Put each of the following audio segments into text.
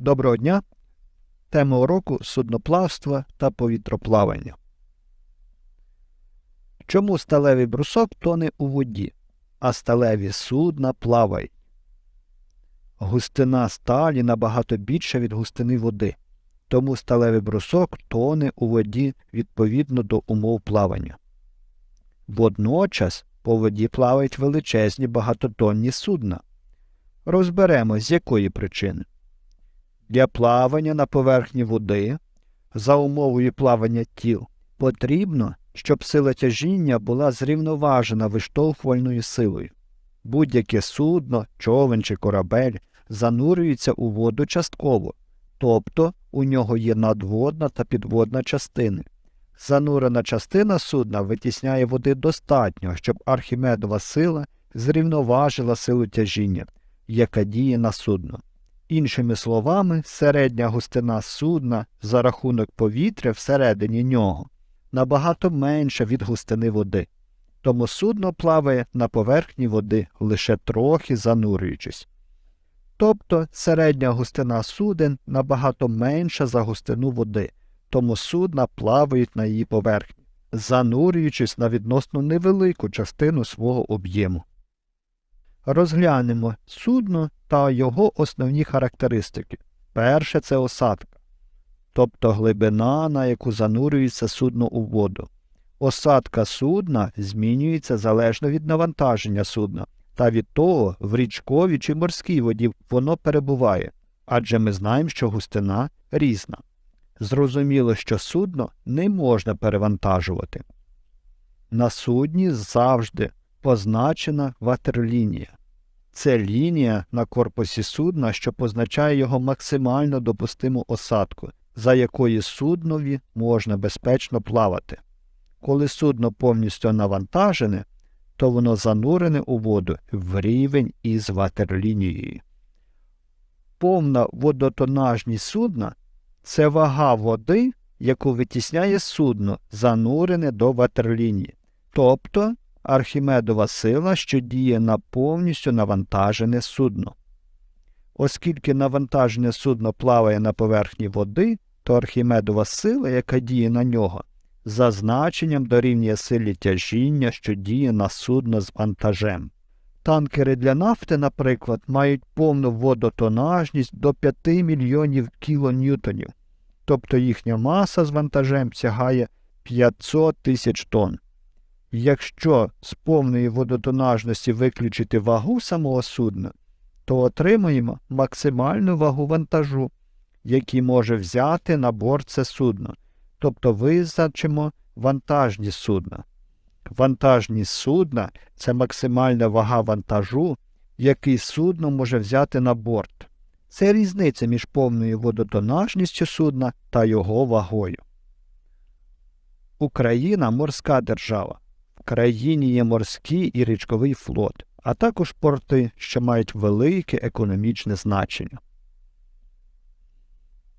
Доброго дня! Тема уроку судноплавства та повітроплавання. Чому сталевий брусок тоне у воді, а сталеві судна плавають? Густина сталі набагато більша від густини води, тому сталевий брусок тоне у воді відповідно до умов плавання. Водночас по воді плавають величезні багатотонні судна. Розберемо, з якої причини. Для плавання на поверхні води за умовою плавання тіл потрібно, щоб сила тяжіння була зрівноважена виштовхувальною силою. Будь-яке судно, човен чи корабель занурюється у воду частково, тобто у нього є надводна та підводна частини. Занурена частина судна витісняє води достатньо, щоб архімедова сила зрівноважила силу тяжіння, яка діє на судно. Іншими словами, середня густина судна за рахунок повітря всередині нього набагато менша від густини води, тому судно плаває на поверхні води, лише трохи занурюючись. Тобто середня густина суден набагато менша за густину води, тому судна плавають на її поверхні, занурюючись на відносно невелику частину свого об'єму. Розглянемо судно та його основні характеристики. Перше це осадка, тобто глибина, на яку занурюється судно у воду. Осадка судна змінюється залежно від навантаження судна та від того, в річковій чи морській воді воно перебуває, адже ми знаємо, що густина різна. Зрозуміло, що судно не можна перевантажувати. На судні завжди позначена ватерлінія. Це лінія на корпусі судна, що позначає його максимально допустиму осадку, за якої суднові можна безпечно плавати. Коли судно повністю навантажене, то воно занурене у воду в рівень із ватерлінією. Повна водотонажність судна це вага води, яку витісняє судно, занурене до ватерлінії, тобто Архімедова сила, що діє на повністю навантажене судно. Оскільки навантажене судно плаває на поверхні води, то Архімедова сила, яка діє на нього, за значенням дорівнює силі тяжіння, що діє на судно з вантажем. Танкери для нафти, наприклад, мають повну водотонажність до 5 мільйонів кілоньютонів, тобто їхня маса з вантажем сягає 500 тисяч тонн. Якщо з повної водотонажності виключити вагу самого судна, то отримаємо максимальну вагу вантажу, який може взяти на борт це судно, тобто визначимо вантажність судна. Вантажність судна це максимальна вага вантажу, який судно може взяти на борт. Це різниця між повною водотонажністю судна та його вагою. Україна морська держава країні є морський і річковий флот, а також порти, що мають велике економічне значення.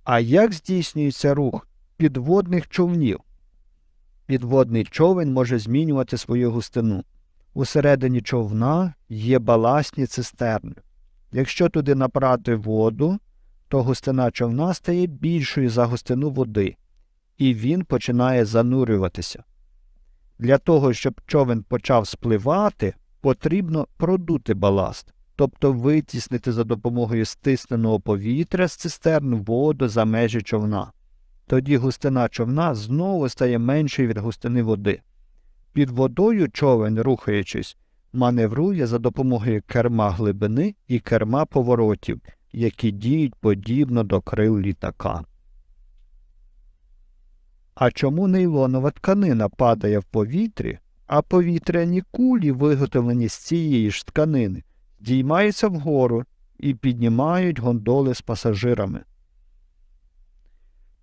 А як здійснюється рух підводних човнів? Підводний човен може змінювати свою густину. Усередині човна є баласні цистерни. Якщо туди набрати воду, то густина човна стає більшою за густину води, і він починає занурюватися. Для того, щоб човен почав спливати, потрібно продути баласт, тобто витіснити за допомогою стисненого повітря з цистерн воду за межі човна. Тоді густина човна знову стає меншою від густини води. Під водою човен, рухаючись, маневрує за допомогою керма глибини і керма поворотів, які діють подібно до крил літака. А чому нейлонова тканина падає в повітрі, а повітряні кулі, виготовлені з цієї ж тканини, діймаються вгору і піднімають гондоли з пасажирами?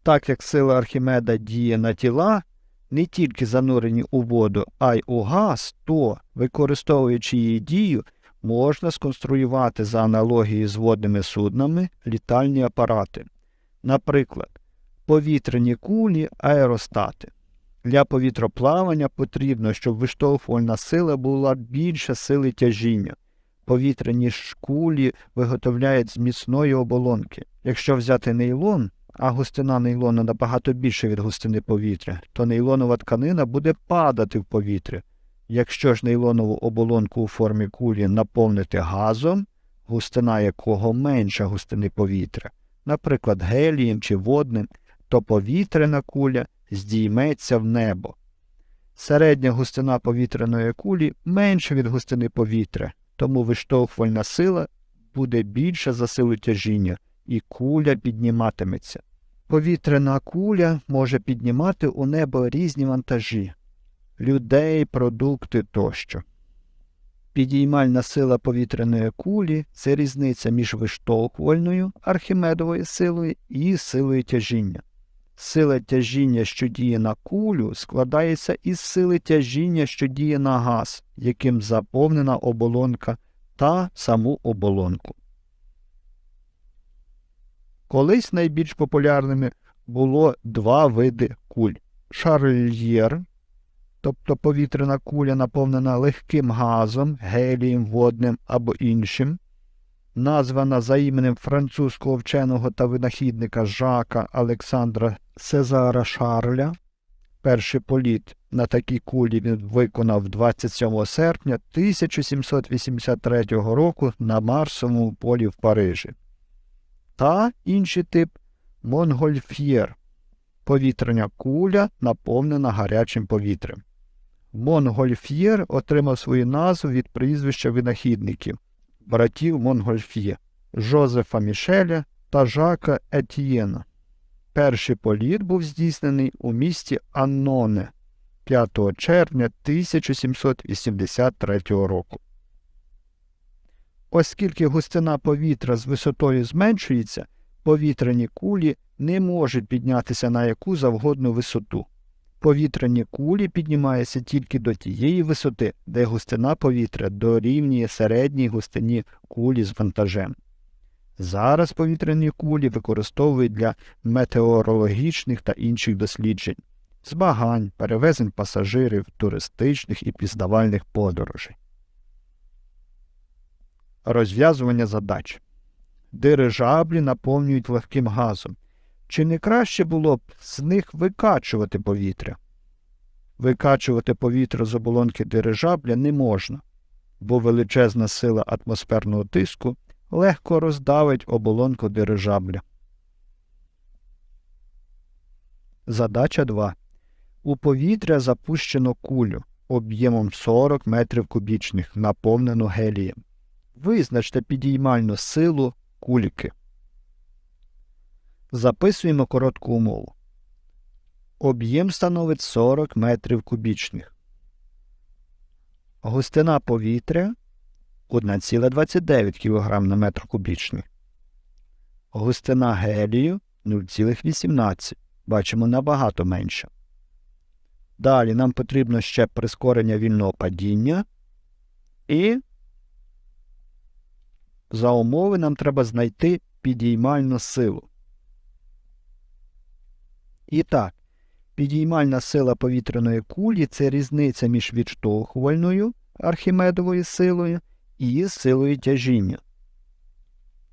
Так як сила Архімеда діє на тіла, не тільки занурені у воду, а й у газ, то, використовуючи її дію, можна сконструювати за аналогією з водними суднами літальні апарати. Наприклад, повітряні кулі, аеростати. Для повітроплавання потрібно, щоб виштовхувальна сила була більше сили тяжіння. Повітряні ж кулі виготовляють з міцної оболонки. Якщо взяти нейлон, а густина нейлону набагато більше від густини повітря, то нейлонова тканина буде падати в повітря. Якщо ж нейлонову оболонку у формі кулі наповнити газом, густина якого менша густини повітря, наприклад, гелієм чи водним, то повітряна куля здійметься в небо. Середня густина повітряної кулі менша від густини повітря, тому виштовхувальна сила буде більша за силу тяжіння, і куля підніматиметься. Повітряна куля може піднімати у небо різні вантажі людей, продукти тощо. Підіймальна сила повітряної кулі це різниця між виштовхувальною архімедовою силою і силою тяжіння. Сила тяжіння, що діє на кулю, складається із сили тяжіння, що діє на газ, яким заповнена оболонка та саму оболонку. Колись найбільш популярними було два види куль шарльєр, тобто повітряна куля наповнена легким газом, гелієм, водним або іншим, названа за іменем французького вченого та винахідника Жака Олександра Сезара Шарля. Перший політ на такій кулі він виконав 27 серпня 1783 року на Марсовому полі в Парижі. Та інший тип Монгольф'єр повітряна куля, наповнена гарячим повітрям. Монгольф'єр отримав свою назву від прізвища винахідників братів Монгольф'є Жозефа Мішеля та Жака Етьєна. Перший політ був здійснений у місті Анноне 5 червня 1783 року. Оскільки густина повітря з висотою зменшується, повітряні кулі не можуть піднятися на яку завгодну висоту. Повітряні кулі піднімаються тільки до тієї висоти, де густина повітря дорівнює середній густині кулі з вантажем. Зараз повітряні кулі використовують для метеорологічних та інших досліджень, змагань, перевезень пасажирів, туристичних і пізнавальних подорожей. Розв'язування задач Дирижаблі наповнюють легким газом. Чи не краще було б з них викачувати повітря? Викачувати повітря з оболонки дирижабля не можна, бо величезна сила атмосферного тиску легко роздавить оболонку дирижабля. Задача 2. У повітря запущено кулю об'ємом 40 метрів кубічних, наповнену гелієм. Визначте підіймальну силу кульки. Записуємо коротку умову. Об'єм становить 40 метрів кубічних. Густина повітря 1,29 кг на метр кубічний. Густина гелію 0,18. Бачимо набагато менше. Далі нам потрібно ще прискорення вільного падіння. І за умови нам треба знайти підіймальну силу. І так, підіймальна сила повітряної кулі це різниця між відштовхувальною архімедовою силою і силою тяжіння.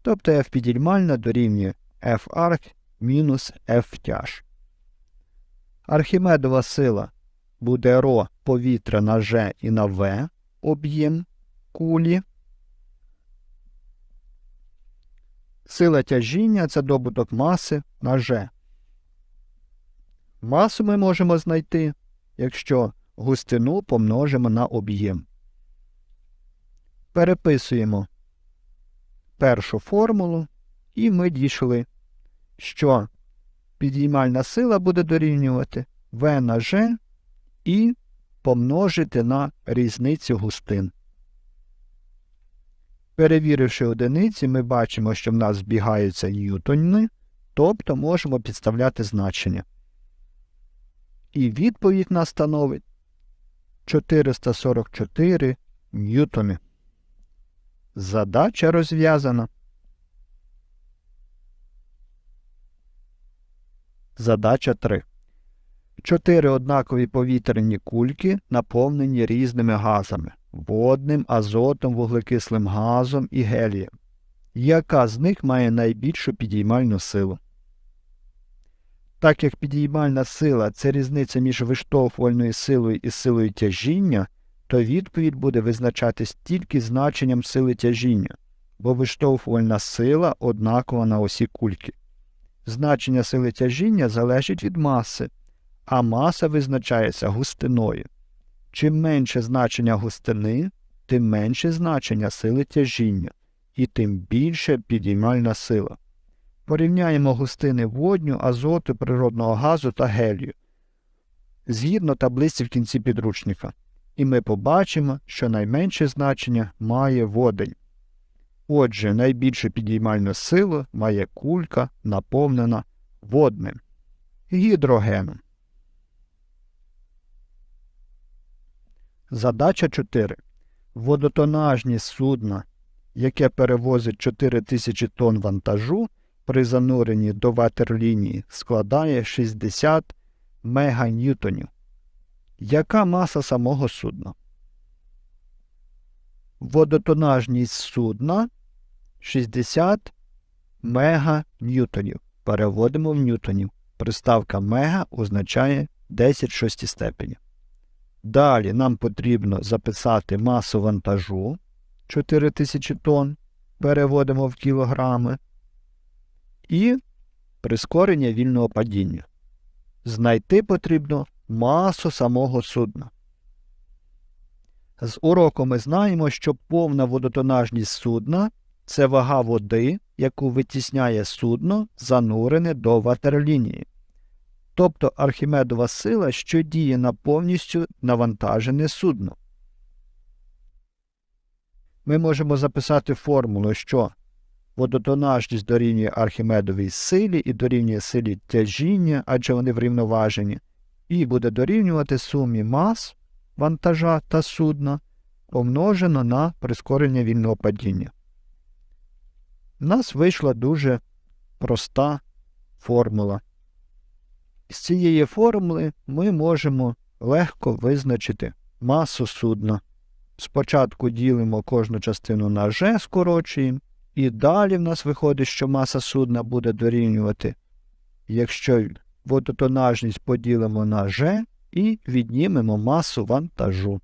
Тобто F підіймальна дорівнює F арх мінус F тяж. Архімедова сила буде ρ повітря на G і на V об'єм кулі. Сила тяжіння це добуток маси на G. Масу ми можемо знайти, якщо густину помножимо на об'єм. Переписуємо першу формулу, і ми дійшли, що підіймальна сила буде дорівнювати V на G і помножити на різницю густин. Перевіривши одиниці, ми бачимо, що в нас збігаються ньютони, тобто можемо підставляти значення. І відповідь нас становить 444 ньютони. Задача розв'язана. Задача 3. Чотири однакові повітряні кульки наповнені різними газами. водним, азотом, вуглекислим газом і гелієм. Яка з них має найбільшу підіймальну силу? Так як підіймальна сила це різниця між виштовхувальною силою і силою тяжіння, то відповідь буде визначатись тільки значенням сили тяжіння, бо виштовхувальна сила однакова на осі кульки. Значення сили тяжіння залежить від маси, а маса визначається густиною. Чим менше значення густини, тим менше значення сили тяжіння, і тим більше підіймальна сила. Порівняємо густини водню, азоту, природного газу та гелію згідно таблиці в кінці підручника, і ми побачимо, що найменше значення має водень. Отже, найбільшу підіймальну силу має кулька, наповнена водним гідрогеном. Задача 4. Водотонажність судна, яке перевозить 4000 тонн вантажу при зануренні до ватерлінії, складає 60 меганьютонів. Яка маса самого судна? Водотонажність судна 60 меганьютонів. Переводимо в ньютонів. Приставка мега означає 10 шості степені. Далі нам потрібно записати масу вантажу 4000 тонн. Переводимо в кілограми. І прискорення вільного падіння. Знайти потрібно масу самого судна. З уроку ми знаємо, що повна водотонажність судна це вага води, яку витісняє судно, занурене до ватерлінії. Тобто Архімедова сила, що діє на повністю навантажене судно. Ми можемо записати формулу, що водотонажність дорівнює Архімедовій силі і дорівнює силі тяжіння, адже вони врівноважені, і буде дорівнювати сумі мас вантажа та судна, помножено на прискорення вільного падіння. У нас вийшла дуже проста формула. З цієї формули ми можемо легко визначити масу судна. Спочатку ділимо кожну частину на G, скорочуємо, і далі в нас виходить, що маса судна буде дорівнювати, якщо водотонажність поділимо на G і віднімемо масу вантажу.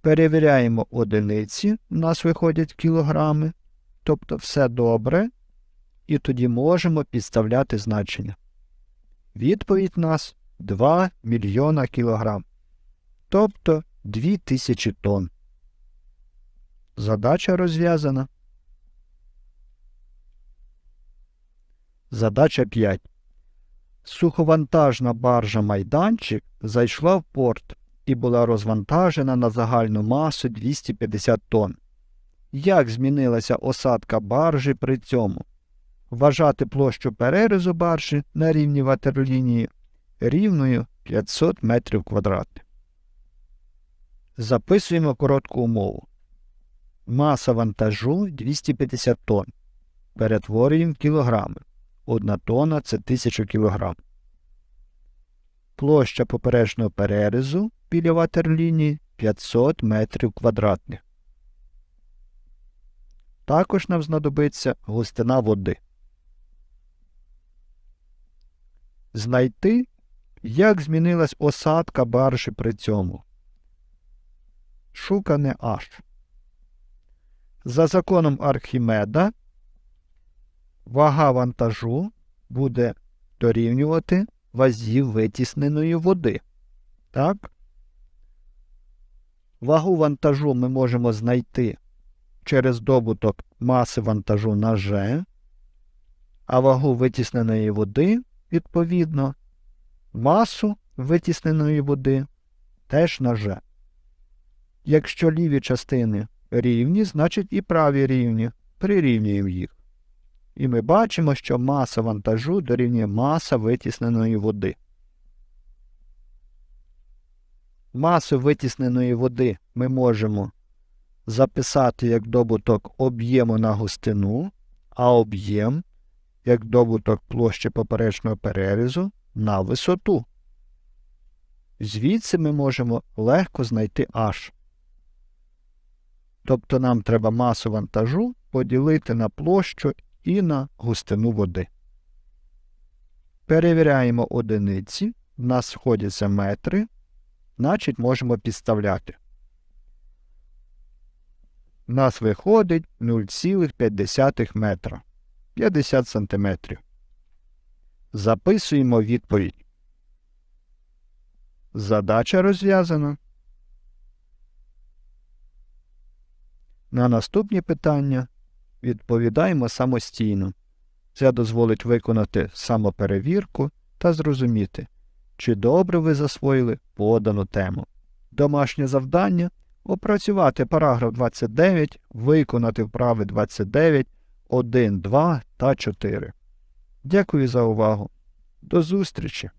Перевіряємо одиниці, у нас виходять кілограми, тобто все добре, і тоді можемо підставляти значення. Відповідь у нас 2 мільйона кілограм, тобто 2000 тонн. Задача розв'язана. Задача 5. Суховантажна баржа майданчик зайшла в порт і була розвантажена на загальну масу 250 тонн. Як змінилася осадка баржі при цьому? Вважати площу перерізу баржі на рівні ватерлінії рівною 500 метрів квадратних. Записуємо коротку умову. Маса вантажу 250 тонн. Перетворюємо в кілограми. Одна тонна це 1000 кг. Площа поперечного перерізу біля ватерлінії 500 метрів квадратних. Також нам знадобиться густина води. Знайти, як змінилась осадка баржі при цьому. Шукане H. За законом Архімеда вага вантажу буде дорівнювати вазі витісненої води. Так? Вагу вантажу ми можемо знайти через добуток маси вантажу на G, а вагу витісненої води, відповідно, масу витісненої води теж на G. Якщо ліві частини рівні, значить і праві рівні. Прирівнюємо їх. І ми бачимо, що маса вантажу дорівнює маса витісненої води. Масу витісненої води ми можемо записати як добуток об'єму на густину, а об'єм як добуток площі поперечного перерізу на висоту. Звідси ми можемо легко знайти H. Тобто нам треба масу вантажу поділити на площу і на густину води. Перевіряємо одиниці. В нас сходяться метри, значить можемо підставляти. У нас виходить 0,5 метра. 50 сантиметрів. Записуємо відповідь. Задача розв'язана. На наступні питання відповідаємо самостійно. Це дозволить виконати самоперевірку та зрозуміти, чи добре ви засвоїли подану тему. Домашнє завдання опрацювати параграф 29, виконати вправи 29, 1, 2 та 4. Дякую за увагу. До зустрічі!